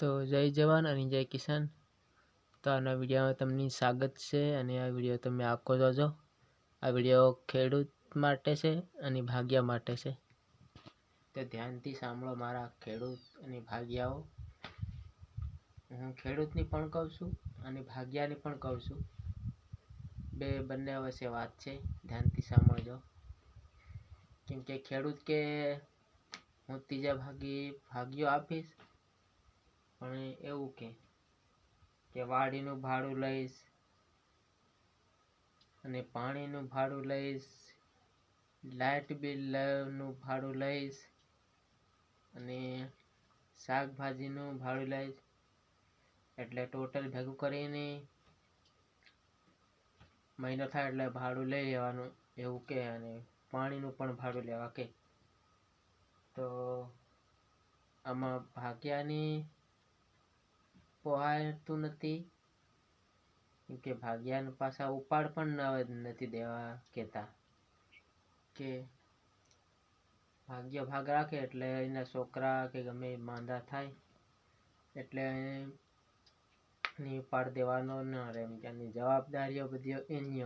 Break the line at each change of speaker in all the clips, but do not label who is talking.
તો જય જવાન અને જય કિસાન. તો આના વિડીયોમાં તમને સ્વાગત છે અને આ વીડિયો તમે આખો જોજો. આ વીડિયો ખેડૂત માટે છે અને ભાગ્યા માટે છે. તો ધ્યાનથી સાંભળો મારા ખેડૂત અને ભાગ્યાઓ. હું ખેડૂતની પણ કહું છું અને ભાગ્યાની પણ કહું છું. બે બંને વચ્ચે વાત છે. ધ્યાનથી સાંભળજો. કેમ કે ખેડૂત કે હું ત્રીજા ભાગી, ભાગ્યો આપીશ પણ એવું કે કે વાડીનું ભાડું લઈશ અને પાણીનું ભાડું લઈશ લાઇટ બિલનું ભાડું લઈશ અને શાકભાજીનું ભાડું લઈશ. એટલે ટોટલ ભેગું કરીને મહિનો થાય એટલે ભાડું લઈ લેવાનું, એવું કે, અને પાણીનું પણ ભાડું લેવા કે. તો આમાં ભાગ્યાની પોહાતું નથી. કે ભાગ્યાના પાછા ઉપાડ પણ નથી દેવા કહેતા. કે ભાગ્ય ભાગ રાખે એટલે એના છોકરા કે ગમે માંદા થાય, એટલે ની ઉપાડ દેવાનો ન રહે. એની જવાબદારીઓ બધી એની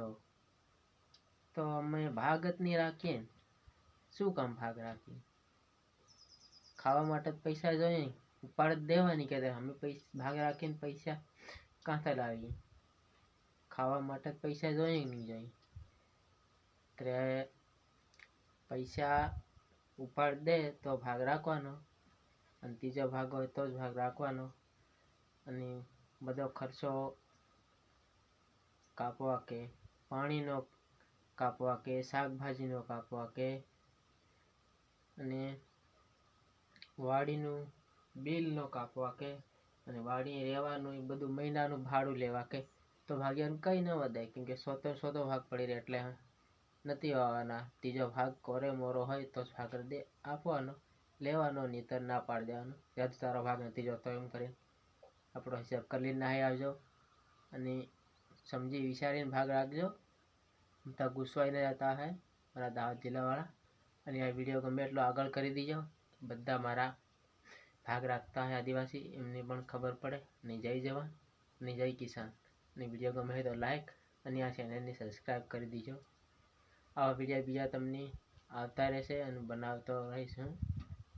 તો અમે ભાગ જ નહીં રાખીએ શું કામ ભાગ રાખીએ? ખાવા માટે પૈસા જોઈએ? ઉપાડ દેવાની કે અમે પૈસા, ભાગ રાખીને પૈસા કાંથા લાવીએ. ખાવા માટે પૈસા જોઈએ નહીં જોઈએ? ત્યારે પૈસા ઉપાડ દે તો ભાગ રાખવાનો. અને ત્રીજો ભાગ હોય તો જ ભાગ રાખવાનો. અને બધો ખર્ચો કાપવા કે પાણીનો કાપવા કે શાકભાજીનો કાપવા કે અને વાડીનું બિલનો કાપવા કે, અને વાડીએ રહેવાનું એ બધું મહિનાનું ભાડું લેવા કે, તો ભાગ્યાનું કંઈ ન વધે કેમ કે સોતો સોતો ભાગ પડી રહે એટલે નથી આવવાના ત્રીજો ભાગ કોરે મોરો હોય તો જ ભાગ દે, આપવાનો, લેવાનો નીતર ના પાડી દેવાનો. યાદ તારો ભાગ નથી જોતો એમ કરીને. આપણો હિસાબ કરી નાહી આવજો. અને સમજી વિચારીને ભાગ રાખજો. તો ગુસવાઈને જતા હે, મારા દાહોદ જિલ્લાવાળા. અને આ વીડિયો ગમે એટલો આગળ કરી દીજો. બધા મારા ભાગ રાખતા હોય આદિવાસી, એમને પણ ખબર પડે. ને જય જવાન ને જય કિસાન. અને વીડિયો ગમે તો લાઈક અને આ ચેનલને સબસ્ક્રાઈબ કરી દીજો. આવા વીડિયો બીજા તમને આવતા રહેશે અને બનાવતો રહીશ. હું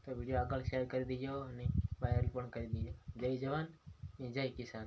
તો વીડિયો આગળ શેર કરી દીજો અને વાયરલ પણ કરી દીજો. જય જવાન ને જય કિસાન.